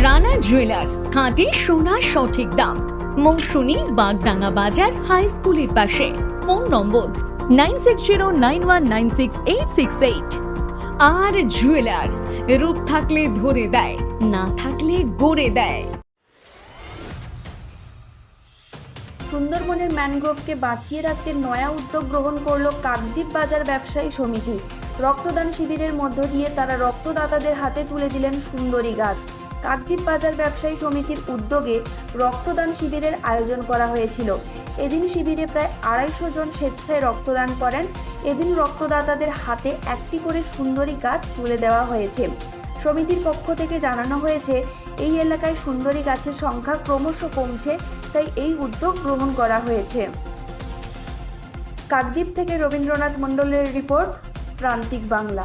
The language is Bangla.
রানা জুয়েলার্স খাঁটি সোনার সঠিক দাম। মৌসুমী বাগডাঙ্গা বাজার হাই স্কুলের পাশে। Phone number nine six zero nine one nine six eight six eight. আর জুয়েলার্স রূপ থাকলে ধরে দেয়, না থাকলে গড়ে দেয়। সুন্দরবনের ম্যানগ্রোভকে বাঁচিয়ে রাখতে নয়া উদ্যোগ গ্রহণ করল কাকদ্বীপ বাজার ব্যবসায়ী সমিতি। রক্তদান শিবিরের মধ্য দিয়ে তারা রক্তদাতাদের হাতে তুলে দিলেন সুন্দরী গাছ। কাকদ্বীপ বাজার ব্যবসায়ী সমিতির উদ্যোগে রক্তদান শিবিরের আয়োজন করা হয়েছিল। এদিন শিবিরে প্রায় আড়াইশো জন স্বেচ্ছায় রক্তদান করেন। এদিন রক্তদাতাদের হাতে একটি করে সুন্দরী গাছ তুলে দেওয়া হয়েছে। সমিতির পক্ষ থেকে জানানো হয়েছে, এই এলাকায় সুন্দরী গাছের সংখ্যা ক্রমশ কমছে, তাই এই উদ্যোগ গ্রহণ করা হয়েছে। কাকদ্বীপ থেকে রবীন্দ্রনাথ মণ্ডলের রিপোর্ট, প্রান্তিক বাংলা।